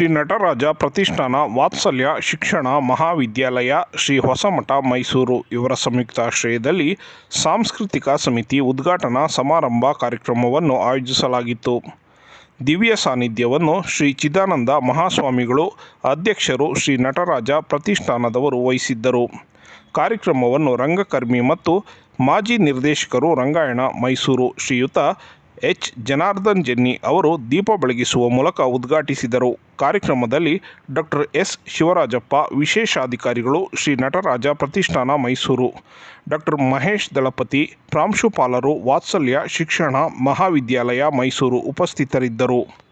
ಶ್ರೀ ನಟರಾಜ ಪ್ರತಿಷ್ಠಾನ, ವಾತ್ಸಲ್ಯ, ಶಿಕ್ಷಣ, ಮಹಾವಿದ್ಯಾಲಯ, ಶ್ರೀ ಹೊಸಮಠ, ಮೈಸೂರು. ಇವರ ಸಂಯುಕ್ತಾಶ್ರಯದಲ್ಲಿ ಸಾಂಸ್ಕೃತಿಕ ಸಮಿತಿ ಉದ್ಘಾಟನಾ ಸಮಾರಂಭ ಕಾರ್ಯಕ್ರಮವನ್ನು ಆಯೋಜಿಸಲಾಗಿತ್ತು. ದಿವ್ಯ ಸಾನ್ನಿಧ್ಯವನ್ನು ಶ್ರೀ ಚಿದಾನಂದ ಮಹಾಸ್ವಾಮಿಗಳು, ಅಧ್ಯಕ್ಷರು ಶ್ರೀ ನಟರಾಜ ಪ್ರತಿಷ್ಠಾನದವರು ವಹಿಸಿದ್ದರು. ಕಾರ್ಯಕ್ರಮವನ್ನು ರಂಗಕರ್ಮಿ ಮತ್ತು ಮಾಜಿ ನಿರ್ದೇಶಕರು ರಂಗಾಯಣ, ಮೈಸೂರು. ಶ್ರೀಯುತ ಎಚ್. ಜನಾರ್ದನ್ ಜೆನ್ನಿ ಅವರು ದೀಪ ಬೆಳಗಿಸುವ ಮೂಲಕ ಉದ್ಘಾಟಿಸಿದರು. ಕಾರ್ಯಕ್ರಮದಲ್ಲಿ ಡಾಕ್ಟರ್ ಎಸ್. ಶಿವರಾಜಪ್ಪ, ವಿಶೇಷಾಧಿಕಾರಿಗಳು, ಶ್ರೀ ನಟರಾಜ ಪ್ರತಿಷ್ಠಾನ ಮೈಸೂರು ಡಾಕ್ಟರ್ ಮಹೇಶ್ ದಳಪತಿ, ಪ್ರಾಂಶುಪಾಲರು, ವಾತ್ಸಲ್ಯ ಶಿಕ್ಷಣ ಮಹಾವಿದ್ಯಾಲಯ ಮೈಸೂರು ಉಪಸ್ಥಿತರಿದ್ದರು.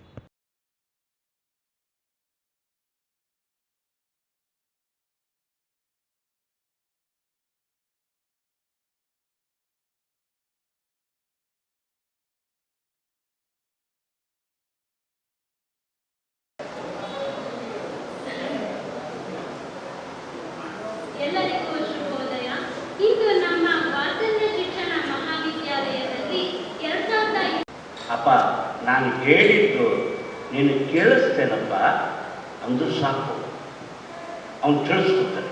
ಅಪ್ಪ, ನಾನು ಹೇಳಿದ್ದು ನೀನು ಕೇಳಿಸ್ತೇನಪ್ಪ? ಅಂದ್ರೆ ಸಾಕು. ಅವನು ತಿಳಿಸ್ಕೊಡ್ತಾನೆ.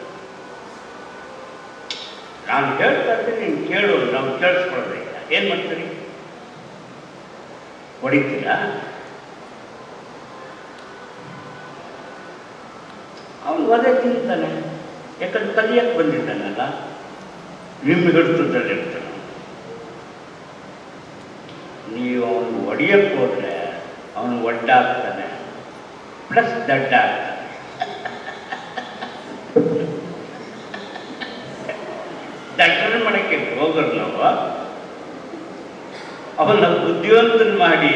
ನಾನು ಹೇಳ್ತಾ ಇದ್ದೀನಿ ನೀನು ಕೇಳು, ನಾವು ಕೇಳಿಸ್ಕೊಳ್ಬೇಕ ಏನು ಮಾಡ್ತೀರಿ? ಹೊಡಿತೀರಾ? ಅವನು ಅದೇ ತಿಂತಾನೆ. ಯಾಕಂದ್ರೆ ಕಲಿಯಕ್ಕೆ ಬಂದಿದ್ದಾನಲ್ಲ? ನಿಮ್ಮ ಹಿಡಿತದಲ್ಲಿ ಇರ್ತಾನೆ ನೀವು ಅವನು ಒಡೆಯಕ್ಕೆ ಹೋದ್ರೆ ಅವನು ಒಡ್ಡಾಗ್ತಾನೆ. ಪ್ಲಸ್ ದಡ್ಡ ಆಗ್ತಾನೆ. ಮಾಡಕ್ಕೆ ಹೋಗೋರು ನಾವು ಅವನ್ನ ಬುದ್ಧಿವಂತನ ಮಾಡಿ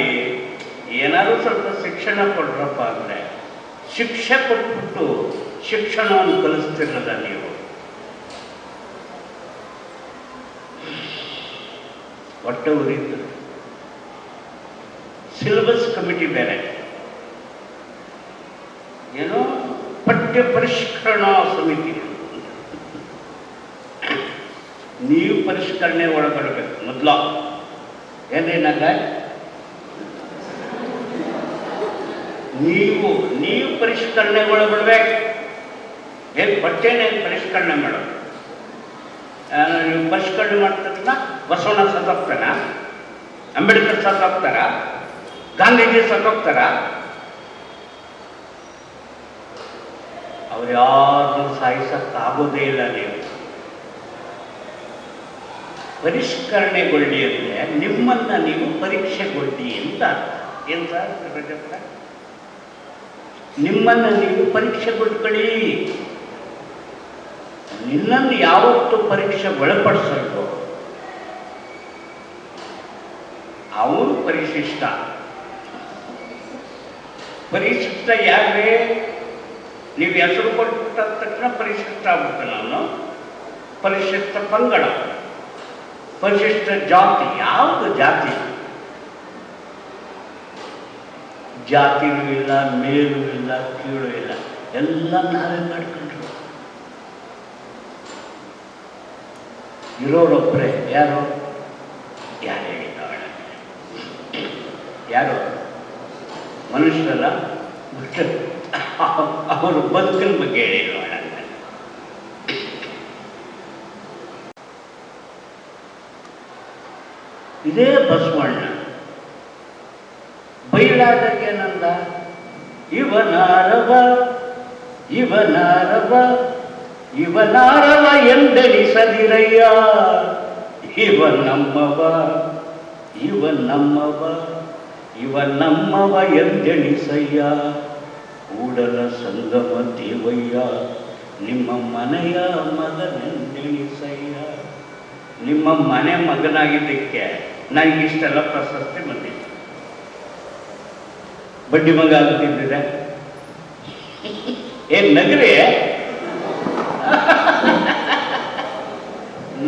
ಏನಾದ್ರು ಸ್ವಲ್ಪ ಶಿಕ್ಷಣ ಕೊಡ್ರಪ್ಪ ಅಂದ್ರೆ ಶಿಕ್ಷೆ ಕೊಟ್ಬಿಟ್ಟು ಶಿಕ್ಷಣವನ್ನು ಕಲಿಸ್ತಿರಲ್ಲ ನೀವು. ಹೊಟ್ಟೆ ಉರಿತು. ಸಿಲೆಬಸ್ ಕಮಿಟಿ ಬೇರೆ. ಏನೋ ಪಠ್ಯ ಪರಿಷ್ಕರಣಾ ಸಮಿತಿ. ನೀವು ಪರಿಷ್ಕರಣೆ ಒಳಪಡಬೇಕು ಮೊದಲ. ಏನೇನಾಗ ನೀವು ನೀವು ಪರಿಷ್ಕರಣೆ ಒಳಪಡ್ಬೇಕು ಏನು ಪಠ್ಯನೇ ಪರಿಷ್ಕರಣೆ ಮಾಡೋದು? ಪರಿಷ್ಕರಣೆ ಮಾಡ್ತಕ್ಕ ಬಸವಣ್ಣ ಸತ್ತೋಗ್ತಾನ ಅಂಬೇಡ್ಕರ್ ಸತ್ತೋಗ್ತಾರ ಗಾಂಧೀಜಿ ಸತ್ತೋಗ್ತಾರ ಅವ್ರು ಯಾರನ್ನೂ ಸಾಯಿಸಕ್ಕಾಗೋದೇ ಇಲ್ಲ ನೀವು. ಪರಿಷ್ಕರಣೆಗೊಳ್ಳಿ ಅಂದರೆ ನಿಮ್ಮನ್ನ ನೀವು ಪರೀಕ್ಷೆಗೊಳ್ಳಿ ಅಂತ ಏನು ಸರ್ ನಿಮ್ಮನ್ನ ನೀವು ಪರೀಕ್ಷೆಗೊಳ್ಕೊಳ್ಳಿ. ನಿನ್ನನ್ನು ಯಾವತ್ತು ಪರೀಕ್ಷೆ ಒಳಪಡಿಸಲ್ವೋ ಅವನು ಪರಿಶಿಷ್ಟ ಪರಿಶಿಷ್ಟ ಯಾರೇ ನೀವು ಹೆಸರು ಕೊಟ್ಟ ತಕ್ಷಣ ಪರಿಶಿಷ್ಟ ಆಗುತ್ತೆ ನಾನು ಪರಿಶಿಷ್ಟ ಪಂಗಡ. ಪರಿಶಿಷ್ಟ ಜಾತಿ. ಯಾವುದು ಜಾತಿ? ಜಾತಿನೂ ಇಲ್ಲ, ಮೇಲು ಇಲ್ಲ, ಕೀಳು ಇಲ್ಲ. ಎಲ್ಲ ನಾವೇ ಮಾಡ್ಕೊಂಡ್ರು ಇರೋರೊಬ್ಬರೇ ಯಾರು? ಯಾರು ಹೇಳಿದ ಯಾರು? ಮನುಷ್ಯರಲ್ಲ? ಅವರು ಬದುಕಿನ ಬಗ್ಗೆ ಹೇಳಿದವಳ ಇದೇ ಬಸವಣ್ಣ. ಬೈಲಾದಾಗ ನಂದ. ಇವನಾರವ ಇವನಾರವ. ಇವನಾರವ ಎಂದೆನಿಸದಿರಯ್ಯ ಇವ ನಮ್ಮವ ಇವ ನಮ್ಮವ ಇವ ನಮ್ಮವ ಎಂದೆಣಿಸಯ್ಯ. ಕೂಡಲ ಸಂಗಮ ದೇವಯ್ಯ, ನಿಮ್ಮ ಮನೆಯ ಮಗನೆಂದೆಣಿಸಯ್ಯ. ನಿಮ್ಮ ಮನೆ ಮಗನಾಗಿದ್ದಕ್ಕೆ ನನಗಿಷ್ಟೆಲ್ಲ ಪ್ರಶಸ್ತಿ ಬಂದಿದೆ. ಬಡ್ಡಿ ಮಗ ಆಗ್ತಿದ್ದೀರ ಏನ್ ನಗರಿ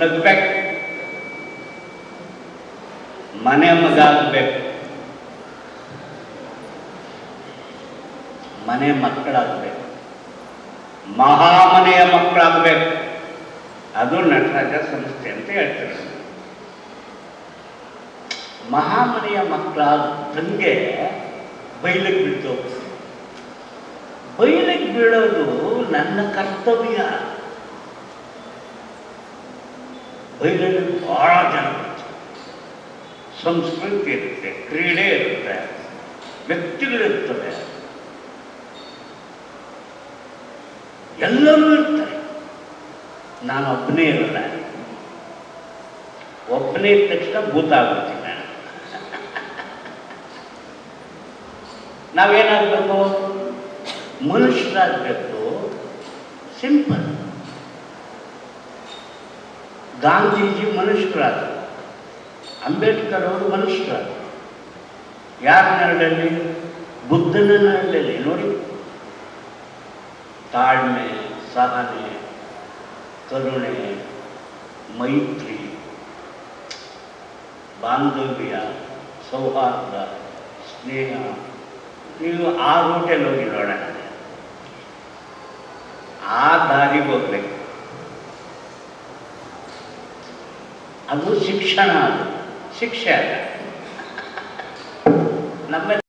ನಗ್ಬೇಕು. ಮನೆ ಮಗ ಆಗ್ಬೇಕು. ಮನೆ ಮಕ್ಕಳಾಗಬೇಕು. ಮಹಾಮನೆಯ ಮಕ್ಕಳಾಗಬೇಕು. ಅದು ನಟರಾಜ ಸಂಸ್ಥೆ ಅಂತ ಹೇಳ್ತಾರೆ. ಮಹಾಮನೆಯ ಮಕ್ಕಳ ತಂಗೆ ಬೈಲಿಗೆ ಬಿಟ್ಟು ಬೈಲಿಗೆ ಬೀಳೋದು ನನ್ನ ಕರ್ತವ್ಯ. ಬಯಲಲ್ಲಿ ಭಾಳ ಜನ. ಸಂಸ್ಕೃತಿ ಇರುತ್ತೆ, ಕ್ರೀಡೆ ಇರುತ್ತೆ ವ್ಯಕ್ತಿಗಳಿರ್ತವೆ ಎಲ್ಲರೂ ಇರ್ತಾರೆ. ನಾನು ಒಬ್ಬನೇ ಇರಲ್ಲ. ಒಬ್ಬನೇ ಇದ್ದ ತಕ್ಷಣ ಭೂತ ಆಗ್ಬಿಡ್ತೀನಿ ನಾನು. ನಾವೇನಾಗಬೇಕು? ಮನುಷ್ಯರಾಗಬೇಕು. ಸಿಂಪಲ್. ಗಾಂಧೀಜಿ ಮನುಷ್ಯರಾದರು ಅಂಬೇಡ್ಕರ್ ಅವರು ಮನುಷ್ಯರಾದರು ಯಾರ ನೆರಳಲ್ಲಿ ಬುದ್ಧನ ನೆರಳಲ್ಲಿ ನೋಡಿ. ತಾಳ್ಮೆ, ಸಹನೆ, ಕರುಣೆ, ಮೈತ್ರಿ, ಬಾಂಧವ್ಯ, ಸೌಹಾರ್ದ, ಸ್ನೇಹ. ನೀವು ಆ ರೂಟಲ್ಲಿ ಹೋಗಿ ನೋಡೋಣ. ಆ ದಾರಿಗೆ ಹೋಗ್ಬೇಕು. ಅದು ಶಿಕ್ಷಣ ಅದು. ಶಿಕ್ಷೆ ಅಲ್ಲ ನಮ್ಮ